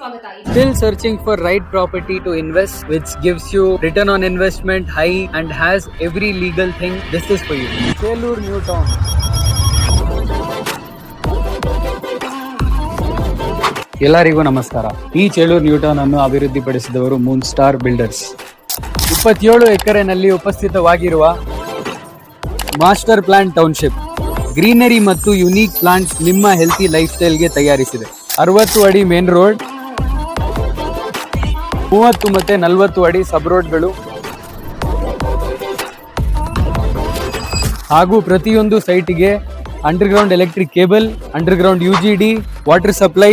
ಸ್ವಾಗತ Still searching for right property to invest, which gives you return on investment high and has every legal thing. This is for you. Chelur New Town. ಎಲ್ಲರಿಗೂ ನಮಸ್ಕಾರ ಈ Chelur Newton ಅನ್ನು ಅಭಿವೃದ್ಧಿಪಡಿಸಿದವರು Moon star builders ಇಪ್ಪತ್ತೇಳು ಎಕರೆನಲ್ಲಿ ಉಪಸ್ಥಿತವಾಗಿರುವ master plan township greenery ಮತ್ತು unique plants ನಿಮ್ಮ healthy ಲೈಫ್ ಸ್ಟೈಲ್ಗೆ ತಯಾರಿಸಿದೆ ಅರವತ್ತು ಅಡಿ ಮೇನ್ ರೋಡ್ ಮೂವತ್ತು ಮತ್ತೆ ನಲವತ್ತು ಅಡಿ ಸಬ್ ರೋಡ್ಗಳು ಹಾಗೂ ಪ್ರತಿಯೊಂದು ಸೈಟಿಗೆ underground electric cable, underground U G D, water supply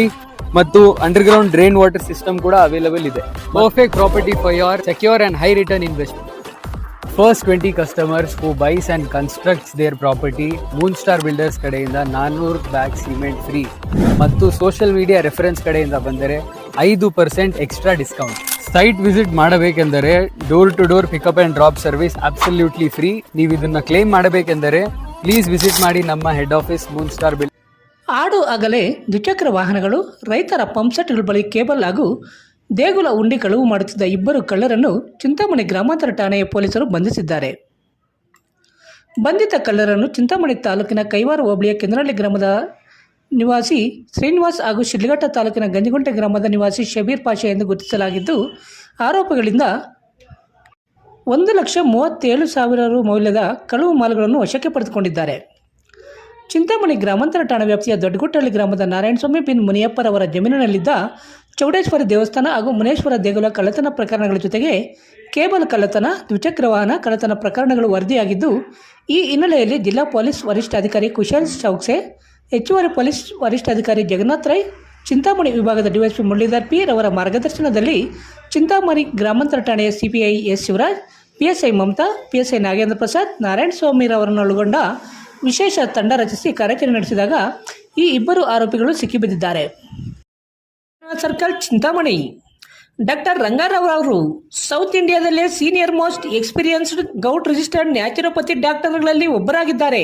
ಮತ್ತು ಅಂಡರ್ಗ್ರೌಂಡ್ ಡ್ರೈನ್ ವಾಟರ್ ಸಿಸ್ಟಮ್ ಕೂಡ ಅವೈಲಬಲ್ ಇದೆ. Perfect property for your secure and high return investment first twenty customers who buys and constructs their property moon star builders ಕಡೆಯಿಂದ ನಾನ್ನೂರು bag cement free ಮತ್ತು social media reference ಕಡೆಯಿಂದ ಬಂದರೆ ಐದು percent extra discount site visit ಮಾಡಬೇಕೆಂದರೆ door to door pickup and drop service absolutely free. ನೀವು ಇದನ್ನು claim ಮಾಡಬೇಕೆಂದರೆ ಪ್ಲೀಸ್ ವಿಸಿಟ್ ಮಾಡಿ ನಮ್ಮ ಹೆಡ್ ಆಫೀಸ್ ಮೂನ್ ಸ್ಟಾರ್ ಬಿಲ್ ಆಡು ಆಗಲೇ ದ್ವಿಚಕ್ರ ವಾಹನಗಳು, ರೈತರ ಪಂಪ್ಸೆಟ್ಗಳ ಬಳಿ ಕೇಬಲ್ ಹಾಗೂ ದೇಗುಲ ಉಂಡಿ ಕಳುವು ಮಾಡುತ್ತಿದ್ದ ಇಬ್ಬರು ಕಳ್ಳರನ್ನು ಚಿಂತಾಮಣಿ ಗ್ರಾಮಾಂತರ ಠಾಣೆಯ ಪೊಲೀಸರು ಬಂಧಿಸಿದ್ದಾರೆ. ಬಂಧಿತ ಕಳ್ಳರನ್ನು ಚಿಂತಾಮಣಿ ತಾಲೂಕಿನ ಕೈವಾರ ಹೋಬಳಿಯ ಕೆಂದ್ರಳ್ಳಿ ಗ್ರಾಮದ ನಿವಾಸಿ ಶ್ರೀನಿವಾಸ್ ಹಾಗೂ ಶಿಡ್ಲಘಟ್ಟ ತಾಲೂಕಿನ ಗಂಜಿಗುಂಟೆ ಗ್ರಾಮದ ನಿವಾಸಿ ಶಬೀರ್ ಪಾಷಾ ಎಂದು ಗುರುತಿಸಲಾಗಿದ್ದು, ಆರೋಪಗಳಿಂದ ಒಂದು ಲಕ್ಷ ಮೂವತ್ತೇಳು ಸಾವಿರ ರು ಮೌಲ್ಯದ ಕಳುವು ಮಾಲುಗಳನ್ನು ವಶಕ್ಕೆ ಪಡೆದುಕೊಂಡಿದ್ದಾರೆ. ಚಿಂತಾಮಣಿ ಗ್ರಾಮಾಂತರ ಠಾಣಾ ವ್ಯಾಪ್ತಿಯ ದೊಡ್ಡಗುಟ್ಟಳ್ಳಿ ಗ್ರಾಮದ ನಾರಾಯಣಸ್ವಾಮಿ ಬಿನ್ ಮುನಿಯಪ್ಪರವರ ಜಮೀನಿನಲ್ಲಿದ್ದ ಚೌಡೇಶ್ವರ ದೇವಸ್ಥಾನ ಹಾಗೂ ಮುನೇಶ್ವರ ದೇಗುಲ ಕಳ್ಳತನ ಪ್ರಕರಣಗಳ ಜೊತೆಗೆ ಕೇಬಲ್ ಕಳ್ಳತನ, ದ್ವಿಚಕ್ರ ವಾಹನ ಕಳ್ಳತನ ಪ್ರಕರಣಗಳು ವರದಿಯಾಗಿದ್ದು, ಈ ಹಿನ್ನೆಲೆಯಲ್ಲಿ ಜಿಲ್ಲಾ ಪೊಲೀಸ್ ವರಿಷ್ಠಾಧಿಕಾರಿ ಕುಶಲ್ ಚೌಕ್ಸೆ ಹೆಚ್ಚುವರಿ ಪೊಲೀಸ್ ವರಿಷ್ಠಾಧಿಕಾರಿ ಜಗನ್ನಾಥ್ ರೈ, ಚಿಂತಾಮಣಿ ವಿಭಾಗದ ಡಿವೈಎಸ್ಪಿ ಮುರಳೀಧರ್ ಪಿ ರವರ ಮಾರ್ಗದರ್ಶನದಲ್ಲಿ ಚಿಂತಾಮಣಿ ಗ್ರಾಮಾಂತರ ಠಾಣೆಯ CPI S Shivaraj, PSI Mamata, PSI Nagendra Prasad, Narayana ಸ್ವಾಮಿರವರನ್ನೊಳಗೊಂಡ ವಿಶೇಷ ತಂಡ ರಚಿಸಿ ಕಾರ್ಯಾಚರಣೆ ನಡೆಸಿದಾಗ ಈ ಇಬ್ಬರು ಆರೋಪಿಗಳು ಸಿಕ್ಕಿಬಿದ್ದಿದ್ದಾರೆ. ಸರ್ಕಲ್ ಚಿಂತಾಮಣಿ. ಡಾಕ್ಟರ್ ರಂಗಾರಾವ್ ಅವರು, south ಇಂಡಿಯಾದಲ್ಲೇ senior most experienced govt registered naturopathy ಡಾಕ್ಟರ್ಗಳಲ್ಲಿ ಒಬ್ಬರಾಗಿದ್ದಾರೆ.